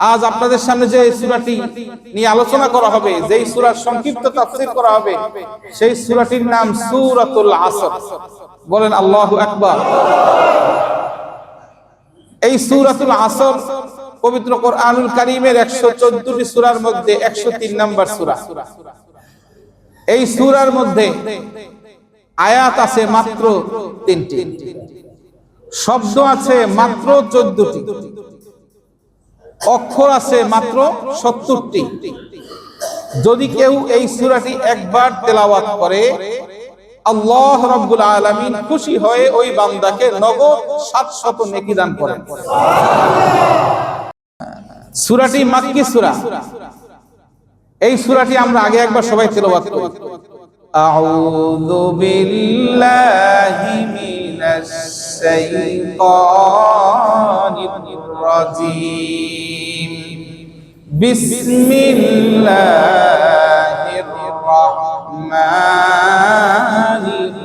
আজ আপনাদের সামনে যে সূরাটি নিয়ে আলোচনা করা হবে, যেই সূরার সংক্ষিপ্ত তাফসীর করা হবে, সেই সূরাটির নাম সূরাতুল আসর। বলেন আল্লাহু আকবার। এই সূরাতুল আসর পবিত্র কোরআনুল কারীমের 114টি সূরার মধ্যে 103 নম্বর সূরা। এই সূরার মধ্যে আয়াত আছে মাত্র তিনটি। শব্দ আছে মাত্র চোদ্দটি। অক্ষর আছে মাত্র সত্তরটি। যদি কেউ এই সুরাটি একবার তেলাওয়াত করে, আল্লাহ রাব্বুল আলামিন খুশি হয়ে ওই বান্দাকে নগদ 700 নেকি দান করেন। সূরাটি মাক্কি সূরা। এই সুরাটি আমরা আগে একবার সবাই তেলাওয়াত করি। আউযু বিল্লাহি মিনাশ শাইতানির রাজীম। بسم الله الرحمن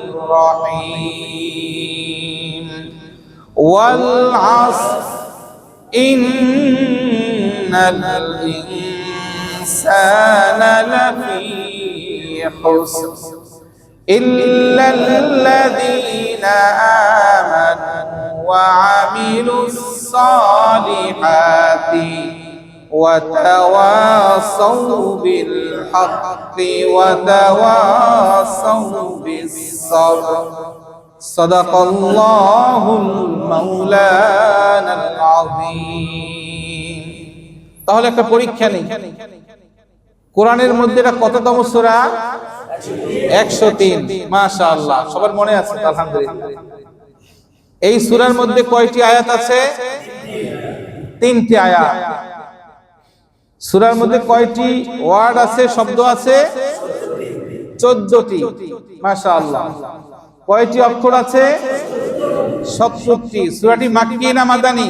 الرحيم. والعصر. إن الإنسان لفي حسن إلا الذين آمنوا وعملوا الصالحات. وتواصوا بالحق وتواصوا بالصبر صدق الله المولانا العظيم তাহলে একটা পরীক্ষা নেই কোরআনের মধ্যে এটা কততম সূরা 103 মাশাআল্লাহ সবার মনে আছে তো আলহামদুলিল্লাহ এই সূরার মধ্যে কয়টি আয়াত আছে তিনটি আয়াত সূরার মধ্যে কয়টি ওয়ার্ড আছে, শব্দ আছে? 14টি মাশাআল্লাহ। কয়টি অক্ষর আছে? সত্তরটি। সূরাটি মাক্কি না মাদানী?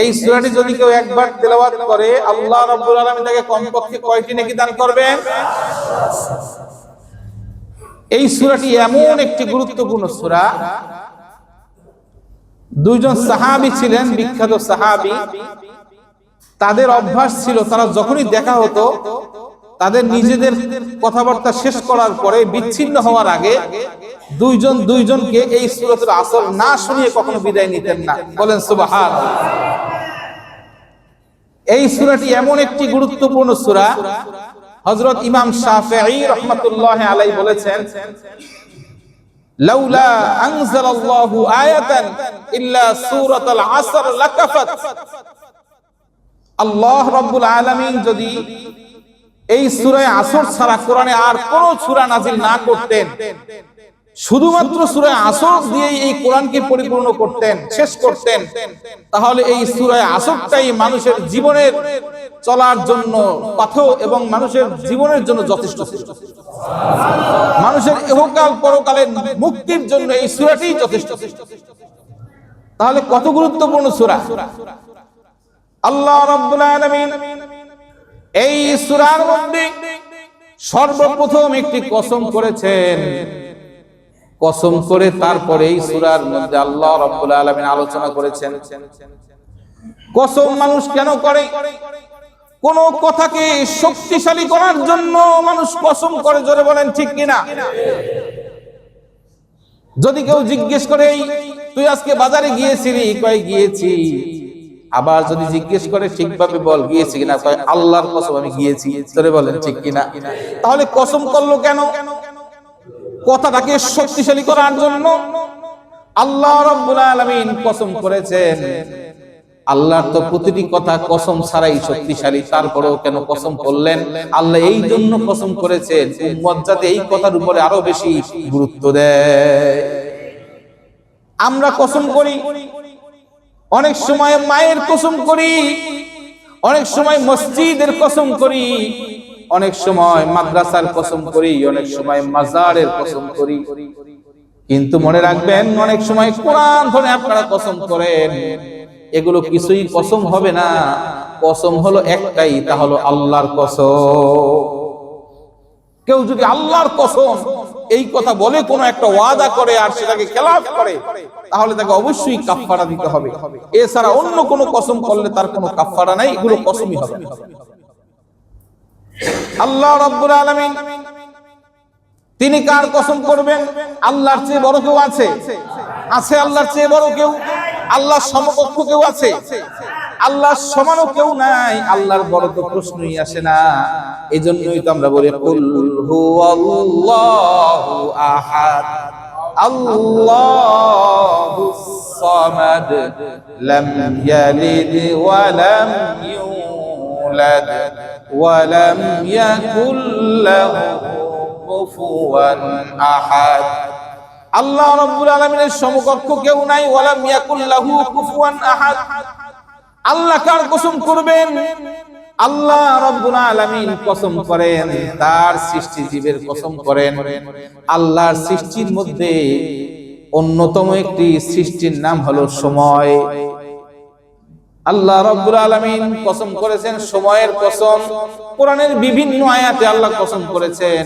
এই সূরাটি যদি কেউ একবার তেলাওয়াত করে, আল্লাহ রাব্বুল আলামিন তাকে কমপক্ষে কয়টি নেকি দান করবেন? এই সূরাটি এমন একটি গুরুত্বপূর্ণ সূরা। দুইজন সাহাবী ছিলেন, বিখ্যাত সাহাবী। তাদের অভ্যাস ছিল, তারা যখনই দেখা হতো, তাদের নিজেদের কথাবার্তা শেষ করার পরে বিচ্ছিন্ন হওয়ার আগে দুইজন দুইজনকে এই সুরতের আসল না শুনিয়ে কখনো বিদায় নিতেন না। বলেন সুবাহান এই সুরাটি এমন একটি গুরুত্বপূর্ণ সুরা হজরত ইমাম শাফেঈ রহমতুল্লাহ আলাই বলেছেন, লাউলা আনজালাল্লাহু আয়াতান ইল্লা সূরাতুল আসর লাকাফাত। আল্লাহ রাব্বুল আলামিন যদি এই সূরায় আসর ছাড়া কোরআনে আর কোন সূরা নাজিল না করতেন, শুধুমাত্র সূরায় আসর দিয়ে এই কোরআনকে পরিপূর্ণ করতেন, শেষ করতেন, তাহলে এই সূরায় আসরটাই মানুষের জীবনের চলার জন্য পথ এবং মানুষের জীবনের জন্য যথেষ্ট। মানুষের ইহকাল পরকালের মুক্তির জন্য এই সূরাটি যথেষ্ট। তাহলে কত গুরুত্বপূর্ণ সূরা? আল্লাহ রাব্বুল এই সূরার মধ্যে সর্বপ্রথম একটি কসম করেছেন। কসম করে তারপরে এই সূরার মধ্যে আল্লাহ রাব্বুল আলামিন আলোচনা করেছেন। কসম মানুষ কেন করে? কোন কথাকে শক্তিশালী করার জন্য মানুষ কসম করে জোরে বলেন ঠিক কিনা? যদি কেউ জিজ্ঞেস করে "এই, তুই আজকে বাজারে গিয়েছিলি? কয় গিয়েছি। আবার যদি জিজ্ঞেস করে, ঠিকভাবে বল, গিয়েছি কিনা? আল্লাহর কসম, আমি গিয়েছি। তোরে বলেন, ঠিক কিনা? তাহলে কসম করল কেন? কথাটাকে শক্তিশালী করার জন্য আল্লাহ রাব্বুল আলামিন কসম করেছেন। আল্লাহর তো প্রতিটি কথা কসম ছাড়াই শক্তিশালী, তারপরেও কেন কসম করলেন? আল্লাহ এই জন্য কসম করেছেন, উম্মত যাতে এই কথার উপরে আরও বেশি গুরুত্ব দেয়। আমরা কসম করি। অনেক সময় মায়ের কসম করি, অনেক সময় মসজিদের কসম করি, অনেক সময় মাদ্রাসার কসম করি, অনেক সময় মাজারের কসম করি। কিন্তু মনে রাখবেন, অনেক সময় কোরআন ধরে আপনারা কসম করেন, এগুলো কিছুই কসম হবে না। কসম হলো একটাই, তা হলো আল্লাহর কসম। কেউ যদি আল্লাহর কসম এই কথা বলে, কোন একটা ওয়াদা করে আর সেটাকে খেলাফ করে, তাহলে তাকে অবশ্যই কাফফারা দিতে হবে। এছাড়া অন্য কোনো কসম করলে তার কোনো কাফফারা নাই, এগুলো কসমই হবে। আল্লাহ রাব্বুল আলামিন, তিনি কার কসম করবেন? আল্লাহর চেয়ে বড় কেউ আছে? আছে আল্লাহর চেয়ে বড় কেউ? আল্লাহর সমকক্ষ কেউ আছে? আল্লাহর সমানও কেউ নাই আল্লাহর বড় তো প্রশ্নই আসে না। এই জন্যই তো আমরা বলি কুল হুয়াল্লাহু আহাদ। আল্লাহুস সামাদ লাম ইয়ালিদ ওয়া লাম ইউলাদ ওয়া লাম ইয়াকুল লাহু কুফুয়ান আহাদ। আল্লাহ রাব্বুল আলামিনের সমকক্ষ কেউ নাই ওয়ালাম ইয়াকুল লাহু কুফুয়ান আহাদ। আল্লাহ কার কসম করবেন? আল্লাহ রাব্বুল আলামিন কসম করেন, তার সৃষ্টি জীবের কসম করেন। আল্লাহর সৃষ্টির মধ্যে অন্যতম একটি সৃষ্টির নাম হলো সময়। আল্লাহ রাব্বুল আলামিন কসম করেছেন সময়ের কসম। কোরআনের বিভিন্ন আয়াতে আল্লাহ কসম করেছেন।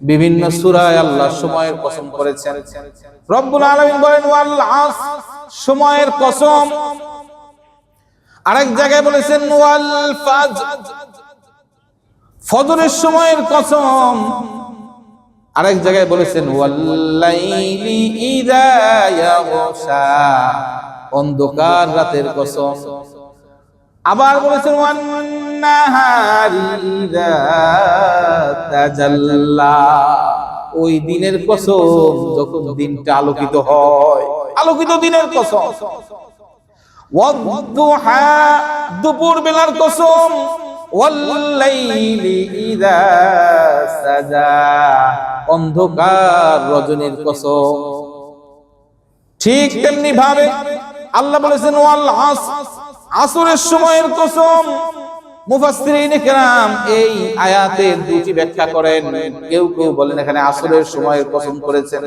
বিভিন্ন সূরায় আল্লাহ সময়ের কসম করেছেন। রব্বুল আলামিন বলেন, ওয়াল আস, সময়ের কসম। আরেক জায়গায় বলেছেন, ওয়াল ফাজ। ফজরের সময়ের কসম। আরেক জায়গায় বলেছেন অন্ধকার রাতের কসম। আবার বলেছেন ওই দিনের কসম যখন দিনটা আলোকিত হয়, আলোকিত দিনের কসম। দুপুর বেলার কসম অন্ধকার রজনীর কসম। ঠিক তেমনি ভাবে আল্লাহ বলেছেন আসরের সময়ের কসম। এই আয়াতের দুটি ব্যাখ্যা করেন। কেউ কেউ বলেন, এখানে আসরের সময়ের কসম করেছেন।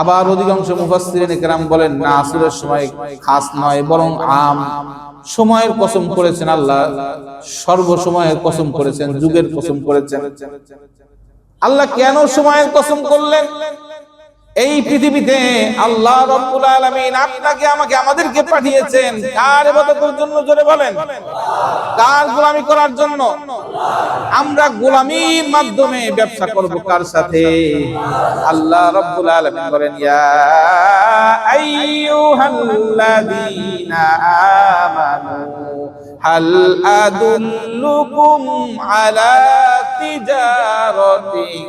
আবার অধিকাংশ মুফাসসিরিন কেরাম বলেন, না, আসরের সময় খাস নয়, বরং আম। সময়ের কসম করেছেন আল্লাহ সর্ব সময়ের কসম করেছেন, যুগের কসম করেছেন। আল্লাহ কেন সময়ের কসম করলেন? এই পৃথিবীতে আল্লাহ রব্বুল আলামিন আপনাকে, আমাকে, আমাদেরকে পাঠিয়েছেন। কার ইবাদতের জন্য জোরে বলেন? কার গোলামি করার জন্য? আমরা গোলামির মাধ্যমে ব্যবসা করব কার সাথে? আল্লাহ রব্বুল আলামিন বলেন, ইয়া আইয়ুহাল্লাযীনা আমানু, হাল আদুল্লুকুম আলা তিজারাতিন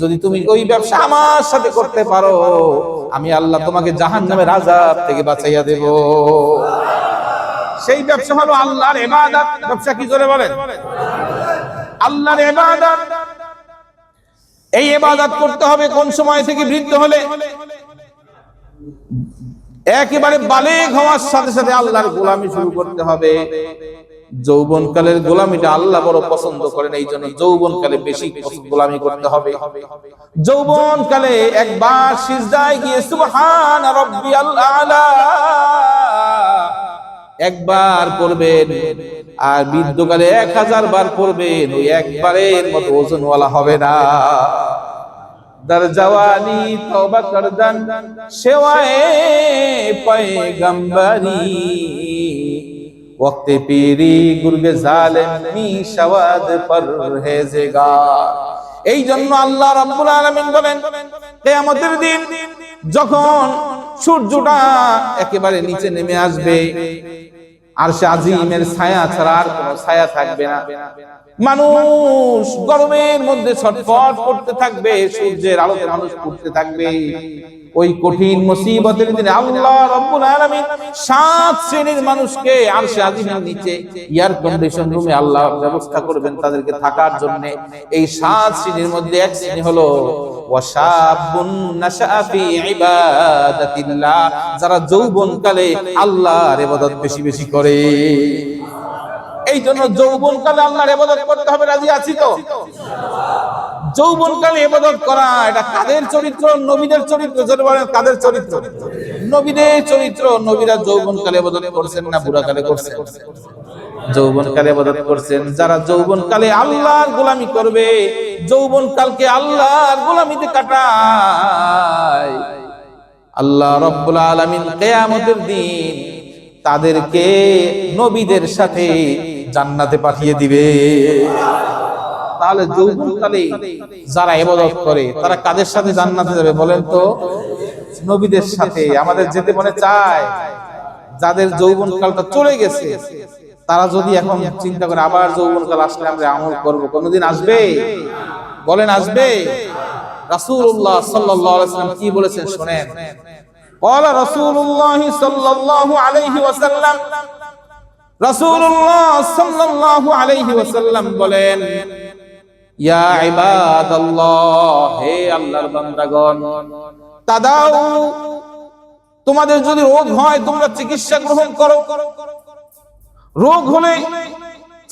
যদি তুমি ওই ব্যবসা আমার সাথে করতে পারো, আমি আল্লাহ তোমাকে জাহান্নামের আযাব থেকে বাঁচাইয়া দেব। সেই ব্যবসা হলো আল্লাহর ইবাদত। ব্যবসা কি জোরে বলেন? আল্লাহর ইবাদত। এই ইবাদত করতে হবে কোন সময় থেকে বৃদ্ধ হলে? একেবারে বালেগ হওয়ার সাথে সাথে আল্লাহর গোলামি শুরু করতে হবে। যৌবন কালের গোলামিটা আল্লাহ বড় পছন্দ করেন, এই জন্য যৌবন কালে বেশি গোলামি করতে হবে। যৌবন কালে একবার সিজদায় গিয়ে সুবহান রাব্বিয়াল আলা। একবার করবেন আর বৃদ্ধকালে এক হাজার বার করবেন ওই একবারের মতো ওজনওয়ালা হবে না। দর জওয়ানি তওবা করদান, সেওয়ায়ে পয়গম্বরি। وقت پیری گرگ ظالم می شود پرহেজগার এই জন্য আল্লাহ রাব্বুল আলামিন বলেন, কিয়ামতের দিন যখন সূর্যটা একেবারে নিচে নেমে আসবে আর সে আজিমের ছায়া ছাড়া আর কোনো ছায়া থাকবে না। মানুষ গরমের মধ্যে ছটফট করতে থাকবে, সূর্যের আলোতে মানুষ পড়তে থাকবে। ওই কঠিন মুসিবতের দিনে আল্লাহ রব্বুল আলামিন সাত শ্রেণির মানুষকে আরশে আজিমের নিচে এয়ার কন্ডিশন রুমে আল্লাহ ব্যবস্থা করবেন তাদেরকে থাকার জন্য। এই সাত শ্রেণির মধ্যে এক শ্রেণি হলো ওয়াশাবুন নাশা ফি ইবাদাতিল্লাহ যারা যৌবনকালে আল্লাহর ইবাদত বেশি বেশি করে। এই জন্য যৌবনকালে আল্লাহর ইবাদত করতে হবে, রাজি আছি তো? যৌবনকালে ইবাদত করা, এটা কাদের চরিত্র? নবীদের চরিত্র, যদি বলেন কাদের চরিত্র? নবীদের চরিত্র, নবীরা যৌবনকালে ইবাদত করছেন না বুড়াকালে করছেন? যৌবনকালে ইবাদত করছেন, যারা যৌবনকালে আল্লাহর গোলামি করবে, যৌবনকালকে আল্লাহর গোলামিতে কাটায়। আল্লাহ রব্বুল আলামিন কিয়ামতের দিন তাদেরকে নবীদের সাথে জান্নাতে পাঠিয়ে দিবে। তাহলে যৌবনকালে যারা ইবাদত করে তারা কাদের সাথে জান্নাতে যাবে বলেন তো নবীদের সাথে আমাদের যেতে মনে চায় যাদের যৌবনকালটা চলে গেছে তারা যদি এখন চিন্তা করে আবার যৌবনকাল আসলে আমরা আমল করব কোনোদিন আসবে বলেন আসবে রাসূলুল্লাহ সাল্লাল্লাহু আলাইহি ওয়াসাল্লাম কি বলেছেন শুনেন قال رسول الله صلى الله عليه وسلم রাসূলুল্লাহ সাল্লাল্লাহু আলাইহি ওয়াসাল্লাম বলেন তোমাদের যদি রোগ হয়, তোমরা চিকিৎসা গ্রহণ করো। রোগ হলে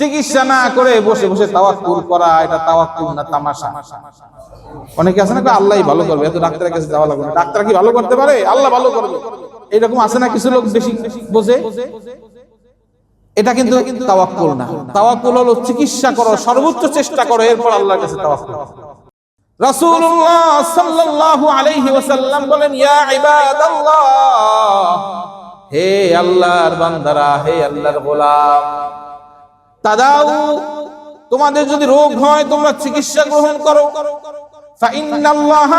চিকিৎসা না করে বসে বসে তাওয়াক্কুল করা, এটা তাওয়াক্কুল না তামাশা। অনেকে আছে না আল্লাহই ভালো করবে, এত ডাক্তারের কাছে যাওয়া লাগবে ডাক্তার কি ভালো করতে পারে? আল্লাহ ভালো করবে। এরকম আছে না, কিছু লোক বেশি বোঝে? এটা কিন্তু তাওয়াক্কুল না। তাওয়াক্কুল হলো চিকিৎসা করো, সর্বোচ্চ চেষ্টা করো, এরপর আল্লাহর কাছে তাওয়াক্কুল। রাসূলুল্লাহ সাল্লাল্লাহু আলাইহি ওয়াসাল্লাম বলেন, ইয়া ইবাদাল্লাহ, হে আল্লাহর বান্দারা, হে আল্লাহর গোলাম, তাদাউ, তোমাদের যদি রোগ হয়, তোমরা চিকিৎসা গ্রহণ করো। ফাইন্নাল্লাহ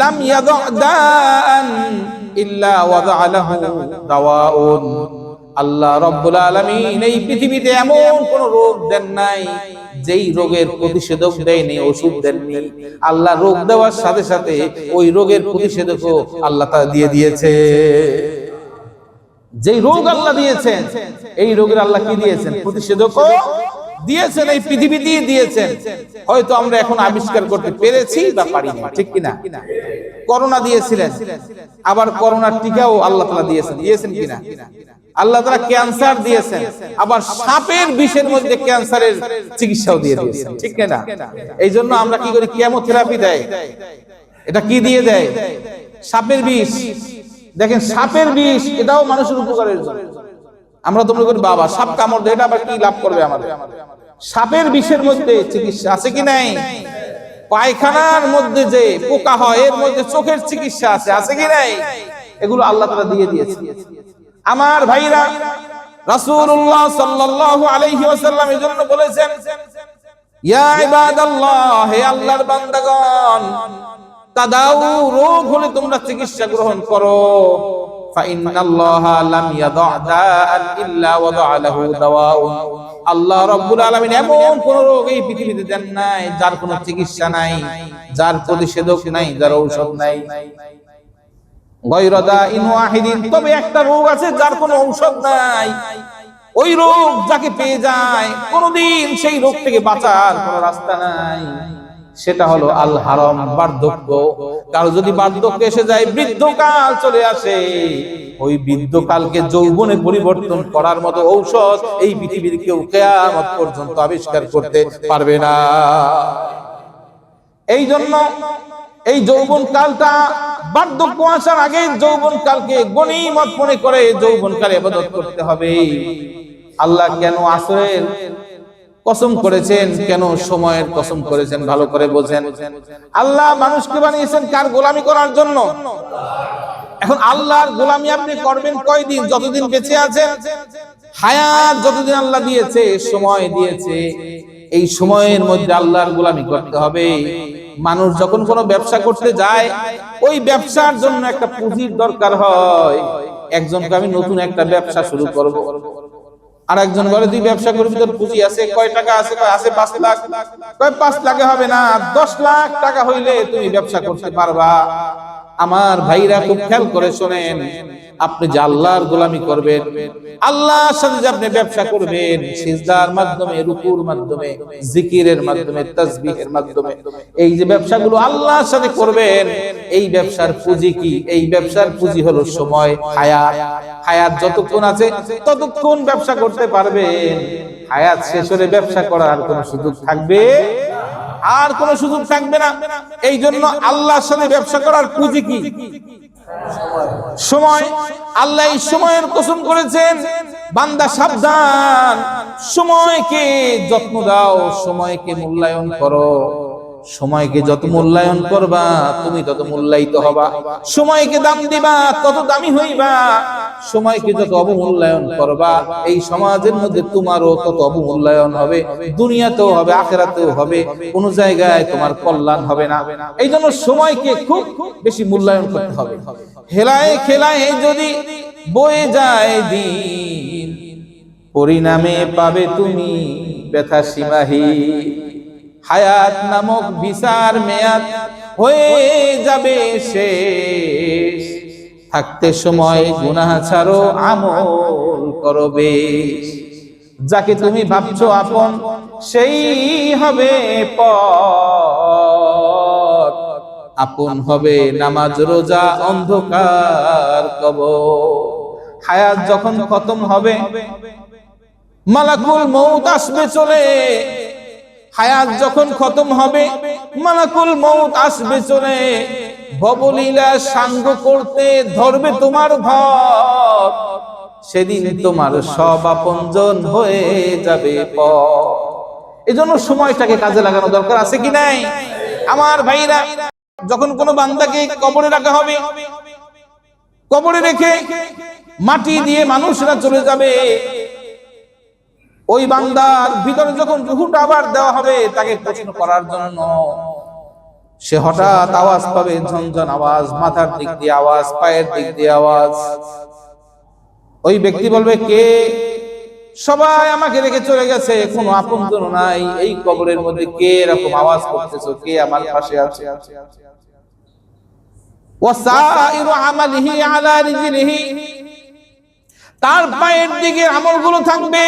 লাম ইয়াদা দান ইল্লা ওয়াদা আলাহু দাওয়াউন। আল্লাহ রব্বুল আলামিন এই পৃথিবীতে এমন কোন রোগ দেন নাই, যেই রোগের প্রতিষেধক দেয়নি, ওষুধ দেননি। আল্লাহ রোগ দেওয়ার সাথে সাথে ওই রোগের প্রতিষেধকও আল্লাহ তা দিয়ে দিয়েছে। যেই রোগ আল্লাহ দিয়েছেন, এই রোগের আল্লাহ কি দিয়েছেন? প্রতিষেধকও দিয়েছেন, এই পৃথিবীতেই দিয়েছেন। হয়তো আমরা এখন আবিষ্কার করতে পেরেছি বা পারিনি, ঠিক কিনা? করোনা দিয়েছিলেন, আবার করোনার টিকাও আল্লাহ তালা দিয়েছেন দিয়েছেন কিনা? আল্লাহ তারা ক্যান্সার দিয়েছেন, আবার সাপের বিষের মধ্যে ক্যান্সারের চিকিৎসাও দিয়ে দিয়েছেন, ঠিক কিনা এই জন্য আমরা কি করি? কেমোথেরাপি দেয়। এটা কি দিয়ে দেয়? সাপের বিষ। দেখেন, সাপের বিষ, এটাও মানুষের উপকারের জন্য। আমরা মনে করি, বাবা, সাপ কামড় দেয় এটা আবার কি লাভ করবে আমাদের? সাপের বিষের মধ্যে চিকিৎসা আছে কি নাই? পায়খানার মধ্যে যে পোকা হয়, এর মধ্যে চোখের চিকিৎসা আছে আছে কি নাই? এগুলো আল্লাহ তাআলা দিয়ে দিয়েছে আমার ভাইরা রাসূলুল্লাহ সাল্লাল্লাহু আলাইহি ওয়াসাল্লাম এর জন্য বলেছেন, ইয়া ইবাদাল্লাহ, হে আল্লাহর বান্দাগণ, তাদাউ রোগ হলে তোমরা চিকিৎসা গ্রহণ করো। যার কোন চিকিৎসা নাই, যার প্রতিষেধক নাই, যার ঔষধ নাই। তবে একটা রোগ আছে যার ঔষধ নাই। ওই রোগ যাকে পেয়ে যায়, কোনদিন সেই রোগ থেকে বাঁচার রাস্তা নাই। সেটা হলো আল হারাম, বার্ধক্য। কারও যদি বার্ধক্য এসে যায়, বৃদ্ধকাল চলে আসে। ওই বৃদ্ধকালকে যৌবনে পরিবর্তন করার মতো ঔষধ এই পৃথিবীর কেউ কেয়ামত পর্যন্ত আবিষ্কার করতে পারবে না। এই জন্য এই যৌবন কালটা বার্ধক্য আসার আগে যৌবন কালকে গণিমত মনে করে যৌবন কালে ইবাদত করতে হবে। আল্লাহ কেন আসরের কসম করেছেন, কেন সময়ের কসম করেছেন, ভালো করে বোঝেন। আল্লাহ মানুষকে বানিয়েছেন কার গোলামি করার জন্য? এখন আল্লাহর গোলামি আপনি করবেন কয়দিন? যতদিন বেঁচে আছেন? হায়াত যতদিন আল্লাহ দিয়েছে, সময় দিয়েছে, এই সময়ের মধ্যে আল্লাহর গোলামি করতে হবে। মানুষ যখন কোনো ব্যবসা করতে যায়, ওই ব্যবসার জন্য একটা পুঁজির দরকার হয়। একজনকে আমি নতুন একটা ব্যবসা শুরু করব। আর একজন বলে, তুই ব্যবসা করবি তোর পুঁজি আছে। কয় টাকা আছে? কয়, আছে পাঁচ লাখ। কয়, পাঁচ লাখে হবে না। দশ লাখ টাকা হইলে তুমি ব্যবসা করতে পারবা। আমার ভাইরা খুব খেয়াল করে শোনেন, আপনি যে আল্লাহর গোলামি করবেন, আল্লাহর সাথে যে আপনি ব্যবসা করবেন, সিজদার মাধ্যমে, রুকুর মাধ্যমে, জিকিরের মাধ্যমে, তাসবিহের মাধ্যমে, এই যে ব্যবসাগুলো আল্লাহর সাথে করবেন, এই ব্যবসার পুঁজি কি? এই ব্যবসার পুঁজি হলো সময়, হায়াত। হায়াত যতক্ষণ আছে, ততক্ষণ ব্যবসা করতে পারবেন। হায়াত শেষ হলে ব্যবসা করার কোনো সুযোগ থাকবে আর কোনো সুযোগ থাকবে না। এই জন্য আল্লাহর সাথে ব্যবসা করার পুঁজি কি? সময়। আল্লাহ এই সময়ের কসম করেছেন, বান্দা সাবধান। সময়কে যত্ন দাও, সময়কে মূল্যায়ন করো। সময়কে যত মূল্যায়ন করবা তুমি তত মূল্যায়িত হবা। সময়কে দাম দিবা তত দামি হইবা। সময়কে যত অবমূল্যায়ন করবা এই সমাজের মধ্যে তোমারও তত অবমূল্যায়ন হবে। দুনিয়াতেও হবে আখেরাতেও হবে। কোন জায়গায় তোমার কল্যাণ হবে না। এই জন্য সময়কে খুব বেশি মূল্যায়ন করতে হবে। হেলায় খেলায় যদি বয়ে যায় দিন পরিণামে পাবে তুমি ব্যথা সীমাহীন হায়াত নামক বিচার মেয়াদ হয়ে যাবে শেষ। থাকতে সময় গুনাহ ছাড়ো, আমল করো বেশ। যাকে তুমি ভাবছ আপন, সেই হবে পর আপন হবে নামাজ, রোজা, অন্ধকার কব হায়াত যখন খতম হবে, মালাকুল মৌত আসবে চলে। হায়াত যখন খতম হবে, মালাকুল মৌত আসবে চলে। ভবলীলা সাঙ্গ করতে ধরবে তোমার ধর সেদিন তোমার সব আপনজন হয়ে যাবে এজন্য সময়টাকে কাজে লাগানো দরকার আছে কি নাই? আমার ভাইরা, যখন কোনো বান্দাকে কবরে রাখা হবে, কবরে রেখে মাটি দিয়ে মানুষরা চলে যাবে ওই বান্দার ভিতরে যখন রুহুটা আবার দেওয়া হবে, তাকে প্রশ্ন করার জন্য। সে হঠাৎ আওয়াজ পাবে, ঝনঝন আওয়াজ, মাথার দিক দিয়ে আওয়াজ, পায়ের দিক দিয়ে আওয়াজ। ওই ব্যক্তি বলবে, কে? সবাই আমাকে রেখে চলে গেছে, কোনো আপন নাই। এই কবরের মধ্যে কে এরকম আওয়াজ করতেছো? কে আমার পাশে আছে? তার পায়ের দিকে আমলগুলো থাকবে।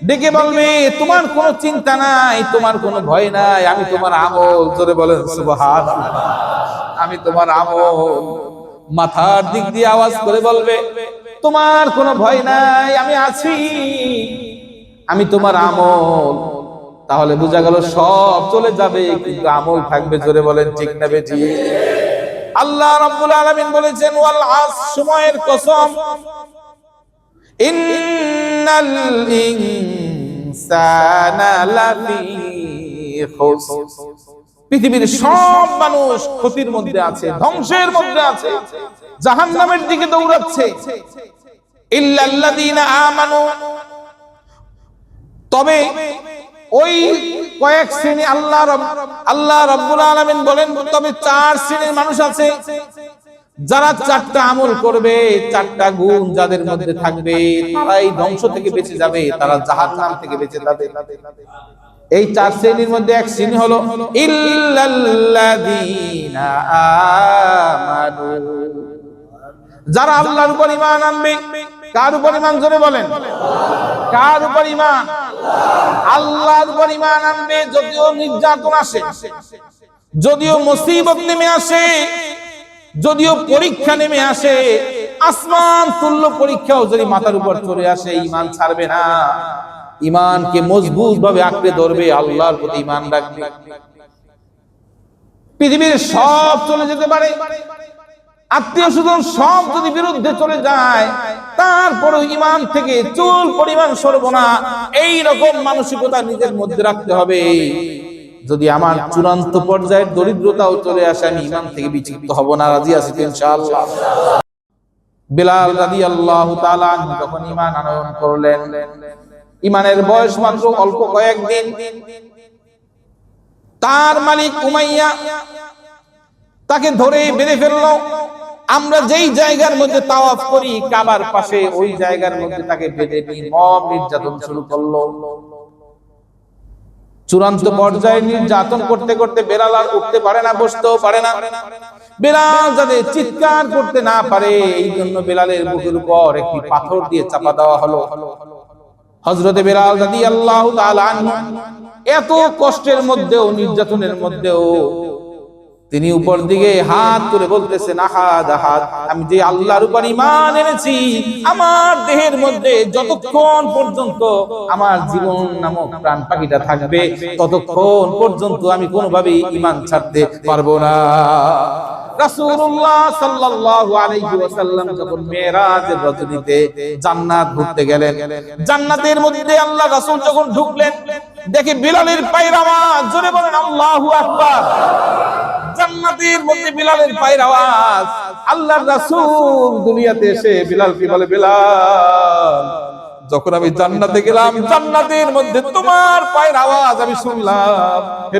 ডেকে বলবে, তোমার কোনো চিন্তা নাই, তোমার কোনো ভয় নাই, আমি তোমার আমল। জোরে বলেন আমি তোমার আমল। মাথার দিক দিয়ে আওয়াজ করে বলবে, তোমার কোনো ভয় নাই, আমি আছি, আমি তোমার আমল। তাহলে বোঝা গেল সব চলে যাবে, কিন্তু আমল থাকবে জোরে বলেন, ঠিক না বেটি আল্লাহ রাব্বুল আলামিন বলেছেন, ওয়াল আস সময়ের কসম পৃথিবীর সব মানুষ ক্ষতির মধ্যে আছে, ধ্বংসের মধ্যে আছে, জাহান্নামের দিকে দৌড়াচ্ছে। তবে ওই কয়েক শ্রেণি আল্লাহ আল্লাহ রব্বুল আলামিন বলেন, তবে চার শ্রেণির মানুষ আছে। যারা চারটা আমল করবে, চারটা গুণ যাদের মধ্যে থাকবে, তারাই ধ্বংস থেকে বেঁচে যাবে, তারা জাহান্নাম থেকে বেঁচে যাবে। এই চার শ্রেণির মধ্যে এক শ্রেণি হলো যারা আল্লাহর উপর ঈমান আনবে, কার উপর ঈমান জোরে বলেন? কার উপর ঈমান? আল্লাহর উপর ঈমান আনবে, যদিও নির্যাতন আসে, যদিও মুসিবত নেমে আসে যদিও পরীক্ষা নেমে আসে, আসমান তুল্য পরীক্ষাও যদি মাথার উপর চলে আসে ঈমান ছাড়বে না। ঈমানকে মজবুত ভাবে আঁকড়ে ধরবে, আল্লাহর প্রতি ঈমান রাখবে। পৃথিবীর সব চলে যেতে পারে। আত্মীয় স্বজন সব যদি বিরুদ্ধে চলে যায় তারপরে ইমান থেকে চুল পরিমাণ সরব না। এই রকম মানসিকতা নিজের মধ্যে রাখতে হবে। যদি আমার চূড়ান্ত পর্যায়ের দরিদ্রতাও চলে আসে, আমি ইমান থেকে বিচ্ছিন্ন হব না, রাজি আছি বিলাল রাদি আল্লাহ যখন ইমান আনয়ন করলেন ইমানের বয়স মাত্র অল্প কয়েকদিন, তার মালিক উমাইয়া তাকে ধরে বেঁধে ফেলল। আমরা যেই জায়গার মধ্যে তাওয়াফ করি, কাবার পাশে ওই জায়গার মধ্যে তাকে বেঁধে নির্মম নির্যাতন শুরু করল। চূড়ান্ত পর্যায়ে নির্যাতন করতে করতে বেড়াল আর উঠতে পারে না বসতেও পারে না। বেড়াল যাতে চিৎকার করতে না পারে এই জন্য বেড়ালের বুকের উপর একটি পাথর দিয়ে চাপা দেওয়া হলো। হজরতে বেড়াল দাদি আল্লাহ এত কষ্টের মধ্যেও নির্যাতনের মধ্যেও তিনি উপর দিকে হাত করে বলতেছেন, আহাদ আহাদ, আমি যে আল্লাহর উপর ইমান এনেছি, আমার দেহের মধ্যে যতক্ষণ পর্যন্ত আমার জীবন নামক প্রাণ পাখিটা থাকবে, ততক্ষণ পর্যন্ত আমি কোনোভাবেই ইমান ছাড়তে পারব না। জান্নাত ঘুরতে গেলেন, জান্নাতের মধ্যে আল্লাহ রাসূল যখন ঢুকলেন দেখে বিলালের পায়ের আওয়াজ, জোরে বলেন আল্লাহু আকবার। জান্নাতের মধ্যে বিলালের পায়ের আওয়াজ। আল্লাহর রাসূল দুনিয়াতে এসে বিলালকে বলে, বিলাল, যখন আমি জান্নাতে গেলাম, জান্নাতের মধ্যে তোমার পায়ের আওয়াজ আমি শুনলাম। হে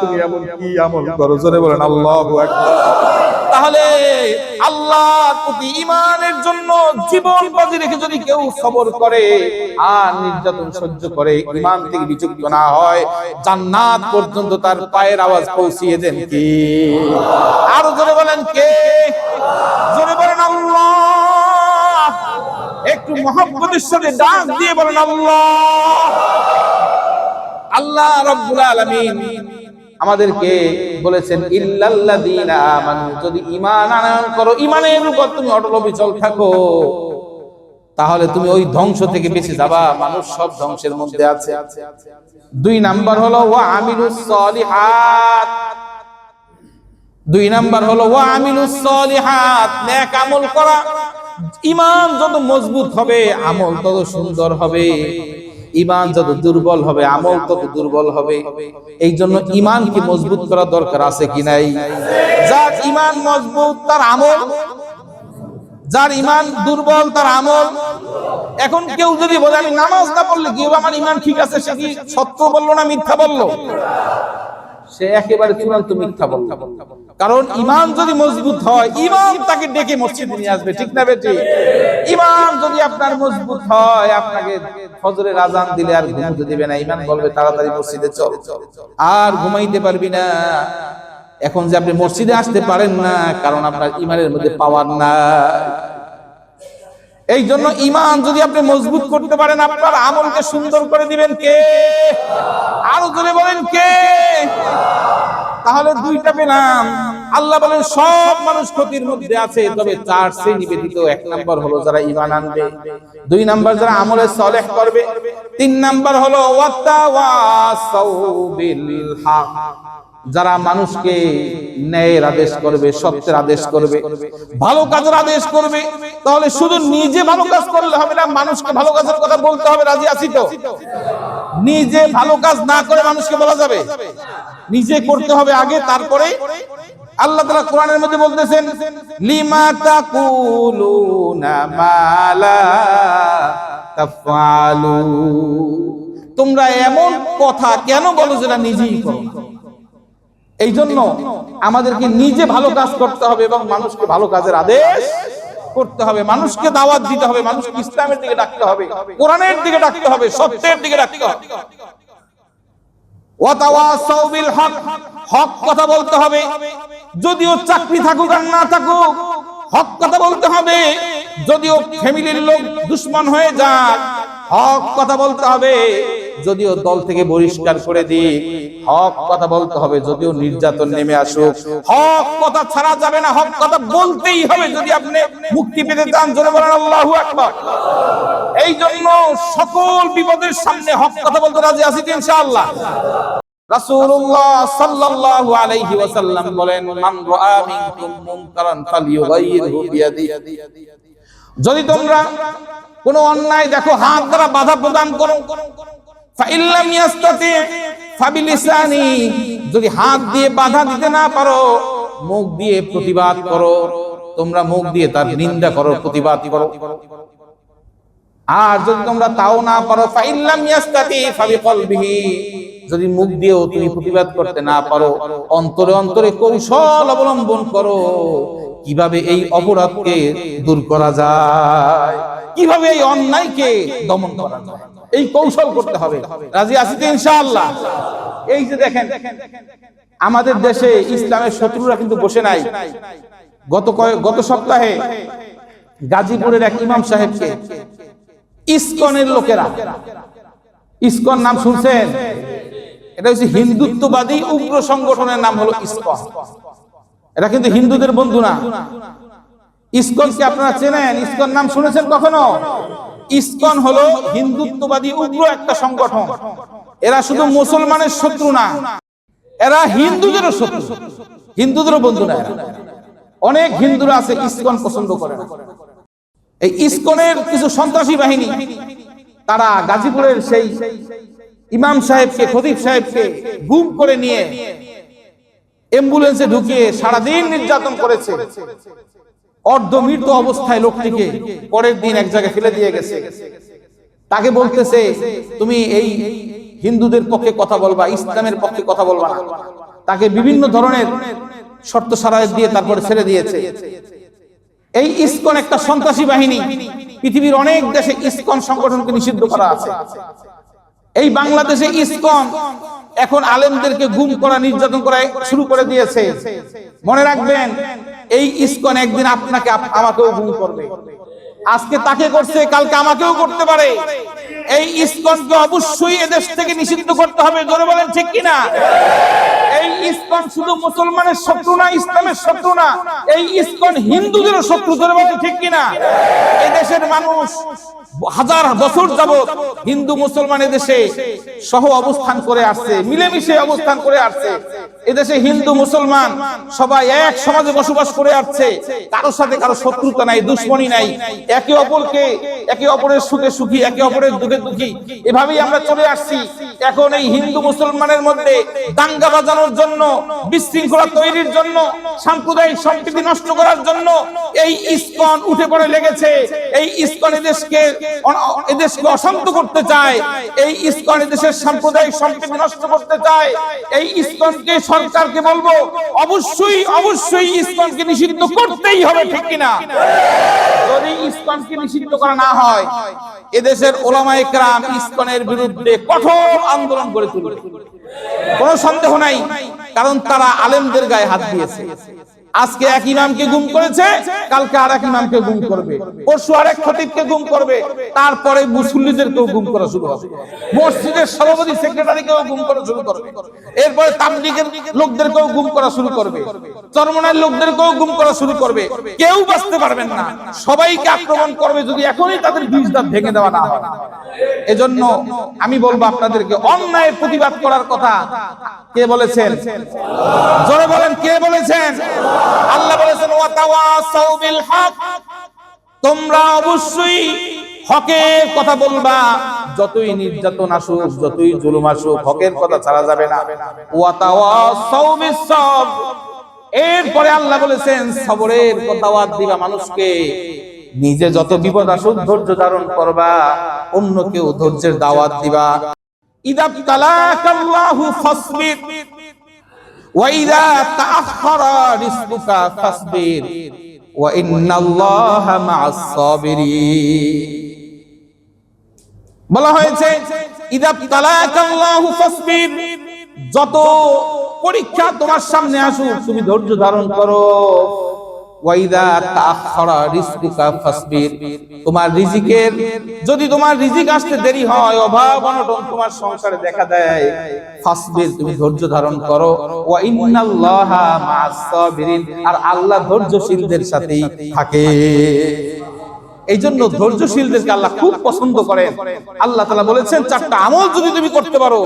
তুমি এমন কি আমল করো? জোরে বলেন আল্লাহু আকবার। তাহলে আল্লাহর প্রতি ইমানের জন্য জীবন বাজি রেখে যদি কেউ সবর করে আর নির্যাতন সহ্য করে ইমান থেকে বিচুক্ত না হয়, জান্নাত পর্যন্ত তার পায়ের আওয়াজ পৌঁছিয়ে দেন কি? আরও জোরে বলেন কে? জোরে বলেন আল্লাহ। একটু মহব্বতের সাথে ডাক দিয়ে বলেন আল্লাহ। আল্লাহ রব্বুল আলামিন আমাদেরকে বলেছেন, ইল্লাল্লাযীনা যদি ঈমান আনয়ন করো, ঈমানের উপর তুমি অটল থাকো। তাহলে তুমি ওই ধ্বংস থেকে বেঁচে যাবা, মানুষ সব ধ্বংসের মধ্যে আছে। দুই নাম্বার হলো, ওয়া আমিলুস সলিহাত। দুই নাম্বার হলো, ওয়া আমিলুস সলিহাত। নেক আমল করা। ইমান যত মজবুত হবে, আমল তত সুন্দর হবে। ইমান যত দুর্বল হবে, আমল তত দুর্বল হবে। এই জন্য ইমানকে মজবুত করা দরকার আছে কি নাই? যার ইমান মজবুত, তার আমল। যার ইমান দুর্বল, তার আমল। এখন কেউ যদি বলে, আমি নামাজ না পড়লে কি আমার ইমান ঠিক আছে? সে কি সত্য বলল না মিথ্যা বলল? সে একেবারে চূড়ান্ত মিথ্যা বলল। কারণ ইমান যদি মজবুত হয় ইমান তাকে ডেকে মসজিদে নিয়ে আসবে, ঠিক না বেটি? ইমান যদি আপনার মজবুত হয়, আপনাকে ফজরের আজান দিলে আর ঘুমোতে দিবে না। ইমান বলবে, তাড়াতাড়ি মসজিদে চল। আর ঘুমাইতে পারবি না। এখন যে আপনি মসজিদে আসতে পারেন না, কারণ আপনার ইমানের মধ্যে পাওয়ার না এই জন্য ইমান যদি আপনি মজবুত করতে পারেন, আপনার আমলকে সুন্দর করে দিবেন কে? আরও জোরে বলেন কে? তাহলে দুইটা পেলাম। আল্লাহ বলেন, সব মানুষ ক্ষতির মধ্যে আছে, তবে চার শ্রেণি ব্যতীত এক নাম্বার হলো যারা ইমান আনবে, দুই নাম্বার যারা আমলে সলেহ করবে, তিন নাম্বার হলো ওয়াতাওয়াসাউ বিল হক। যারা মানুষকে ন্যায়ের আদেশ করবে, সত্যের আদেশ করবে, ভালো কাজের আদেশ করবে, তাহলে শুধু নিজে ভালো কাজ করলে হবে না, মানুষকে ভালো কাজের কথা বলতে হবে, রাজি আছি তো? নিজে ভালো কাজ না করে মানুষকে বলা যাবে? নিজে করতে হবে আগে, তারপরে? আল্লাহ তাআলা কোরআনের মধ্যে বলতেছেন, লিমা তাকুলুনা মালা তোমরা এমন কথা কেন বলো যেটা নিজেই করো? এই জন্য আমাদেরকে নিজে ভালো কাজ করতে হবে এবং মানুষকে ভালো কাজের আদেশ করতে হবে। মানুষকে দাওয়াত দিতে হবে, মানুষকে ইসলামের দিকে ডাকতে হবে, কোরআনের দিকে ডাকতে হবে, সত্যের দিকে ডাকতে হবে। হক কথা বলতে হবে। যদিও চাকরি থাকুক আর না থাকুক, হক কথা বলতে হবে। যদিও ফ্যামিলির লোক দুশ্মন হয়ে যাক, হক কথা বলতে হবে। যদিও দল থেকে বহিষ্কার করে দিক হক কথা বলতে হবে যদিও নির্যাতন নেমে আসুক। হক কথা ছাড়া যাবে না হক কথা বলতেই হবে যদি আপনি মুক্তি পেতে চান। জোরে বলেন আল্লাহু আকবার। এই জন্য সকল বিপদের সামনে হক কথা বলতে রাজি আছি ইনশাআল্লাহ। রাসূলুল্লাহ সাল্লাল্লাহু আলাইহি ওয়াসাল্লাম বলেন মান রাআ মিনকুম মুনকারান ফালিয়ুগাইয়িরহু বিয়াদিহি। যদি তোমরা কোনো অন্যায় দেখো হাত দ্বারা বাধা প্রদান করো ফাইল্লাম ইয়াস্তাতি, ফাবিলিসানি, যদি হাত দিয়ে বাধা দিতে না পারো, মুখ দিয়ে প্রতিবাদ করো। তোমরা মুখ দিয়ে তার নিন্দা করো, প্রতিবাদ করো। আর যদি তোমরা তাও না পারো ফাইল্লাম ইয়াস্তাতি ফাবিকলবিহি যদি মুখ দিয়েও তুমি প্রতিবাদ করতে না পারো, অন্তরে অন্তরে কৌশল অবলম্বন করো। কীভাবে এই অপরাধকে দূর করা যায়? কীভাবে এই অন্যায়কে দমন করা যায়? এই কৌশল করতে হবে। রাজি আছি তো ইনশাআল্লাহ? এই যে দেখেন, আমাদের দেশে ইসলামের শত্রুরা কিন্তু বসে নাই। গত গত সপ্তাহে গাজীপুরের এক ইমাম সাহেবকে ইসকনের লোকেরা ইসকন নাম শুনছেন? এটা হচ্ছে হিন্দুত্ববাদী উগ্র সংগঠনের নাম হলো ইসকন। এটা কিন্তু হিন্দুদের বন্ধু না। ইসকনকে আপনারা চেনেন? ইসকন নাম শুনেছেন কখনো? ইসকন হলো হিন্দুত্ববাদী উগ্র একটা সংগঠন। এরা শুধু মুসলমানের শত্রু না, এরা হিন্দুদেরও শত্রু, হিন্দুদেরও বন্ধু না। অনেক হিন্দুরা আছে ইসকন পছন্দ করে না। এই ইসকনের কিছু সন্ত্রাসী বাহিনী, তারা গাজীপুরের সেই ইমাম সাহেবকে, খতিব সাহেবকে গুম করে নিয়ে অ্যাম্বুলেন্সে ঢুকিয়ে সারাদিন নির্যাতন করেছে। অর্ধমৃত অবস্থায় লোকটিকে পরের দিন এক জায়গায় ফেলে দিয়ে গেছে। তাকে বলতেছে, তুমি এই হিন্দুদের পক্ষে কথা বলবা, ইসলামের পক্ষে কথা বলবা না। তাকে বিভিন্ন ধরনের শর্ত সারায় দিয়ে তারপরে ছেড়ে দিয়েছে। এই ইসকন একটা সন্ত্রাসী বাহিনী। পৃথিবীর অনেক দেশে ইসকন সংগঠনকে নিষিদ্ধ করা আছে। এই বাংলাদেশে ইসকন এখন আলেমদেরকে গুম করা, নির্যাতন করা শুরু করে দিয়েছে। মনে রাখবেন, এই ইসকন একদিন আপনাকে আমাকেও গুম করবে। আজকে তাকে করছে, কালকে আমাকেও করতে পারে। এই ইসকনকে অবশ্যই এদেশ থেকে নিষিদ্ধ করতে হবে, জোরে বলেন ঠিক কিনা? এই ইস্কন শুধু মুসলমানের শত্রু না, ইসলামের শত্রু না, এই ইস্কন হিন্দুদেরও শত্রু ধরে বলেন ঠিক কিনা? এই দেশের মানুষ হাজার বছর যাবত হিন্দু মুসলমান দেশে সহ অবস্থান করে আসছে, মিলেমিশে অবস্থান করে আসছে। এদেশে হিন্দু মুসলমান সবাই এক সমাজে বসবাস করে আসছে। কারোর সাথে কারও শত্রুতা নাই, দুশ্মনী নাই। একে অপরকে, একে অপরের সুখে সুখী, একে অপরের দুঃখে দুঃখী। এভাবেই আমরা চলে আসছি। এখন এই হিন্দু মুসলমানের মধ্যে দাঙ্গা বাজানোর জন্য, বিশৃঙ্খলা তৈরির জন্য, সাম্প্রদায়িক সম্প্রীতি নষ্ট করার জন্য এই ইসকন উঠে পড়ে লেগেছে। এই ইসকন এদেশকে অ- এদেশকে অশান্ত করতে চায়, এই ইসকন এদেশের সাম্প্রদায়িক নষ্ট করতে চায়, এই ইসকনকে সরকারকে বলব, অবশ্যই অবশ্যই ইসকনকে নিষিদ্ধ করতেই হবে, ঠিক কিনা? যদি ইসকনকে নিষিদ্ধ করা না হয় এদেশের ওলামা একরাম ইসকনের বিরুদ্ধে কঠোর আন্দোলন করে তুলবে। কোনো সন্দেহ নাই, কারণ তারা আলেমদের গায়ে হাত দিয়েছে। আজকে এক ইমামকে গুম করেছে, কালকে আর এক ইমামকে গুম করবে। পরশু আরেক খতিবকে গুম করবে, তারপরে মুসল্লিদেরকেও গুম করা শুরু হবে। মসজিদের সভাপতি, সেক্রেটারিকেও গুম করা শুরু করবে। এরপরে তাবলিগের লোকদেরকেও গুম করা শুরু করবে। চরমনার লোকদেরকেও গুম করা শুরু করবে। কেউ বাঁচতে পারবেন না। সবাইকে আক্রমণ করবে যদি এখনই তাদের বীজ দাঁত ভেঙে দেওয়া না হয়। এজন্য আমি বলব আপনাদেরকে, অন্যায়ের প্রতিবাদ করার কথা কে বলেছেন? জোরে বলেন, কে বলেছেন? আল্লাহ বলেছেন, ওয়াতাওয়াসাউ বিল হক তোমরা অবশ্যই হকের কথা বলবা। যতই নির্যাতন আসুক, যতই জুলুম আসুক, হকের কথা ছাড়া যাবে না। ওয়াতাওয়াসাউ বিস সবর এরপরে আল্লাহ বলেছেন, সবরের দাওয়াত দিবা মানুষকে। নিজে যত বিপদ আসুক, ধৈর্য ধারণ করবা। অন্য কেউ ধৈর্যের দাওয়াত দিবা। ইদা তালাকাল্লাহু ফাসবির। ওয়া ইদা তাআখারা রিজকুকা ফাসবির, ওয়া ইন্নাল্লাহা মা'আস সাবিরিন। বলা হয়েছে, ইদা তালাকাল্লাহু ফাসবির, যত পরীক্ষা তোমার সামনে আসুক, তুমি ধৈর্য ধারণ করো। তোমার রিজিকের, যদি তোমার রিজিক আসতে দেরি হয়, অভাব অনটন তোমার সংসারে দেখা দেয়, ফাসবির, তুমি ধৈর্য ধারণ করো। আর আল্লাহ ধৈর্যশীলদের সাথেই থাকে। এই জন্য ধৈর্যশীলদেরকে আল্লাহ খুব পছন্দ করেন। আল্লাহ তালা বলেছেন চারটা আমল যদি তুমি করতে পারো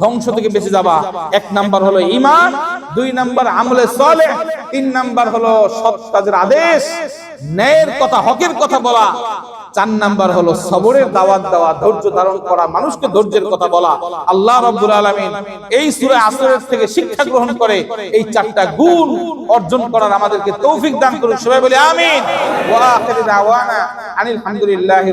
ধ্বংস থেকে বেঁচে যাবা। এক নাম্বার হলো ইমান দুই নাম্বার আমলে চলে তিন নাম্বার হলো সৎ কাজের আদেশ। ন্যায়ের কথা হকের কথা বলা। চার নাম্বার হলো সবরের দাওয়াত দেওয়া, ধৈর্য ধারণ করা, মানুষকে ধৈর্যের কথা বলা। আল্লাহ রব্দুল আলামিন এই সূরা আসরের থেকে শিক্ষা গ্রহণ করে এই চারটা গুণ অর্জন করার আমাদেরকে তৌফিক দান করুন। সবাই বলে, আমিন। ওয়া আখিরু দাওয়ানা আনিল হামদুলিল্লাহি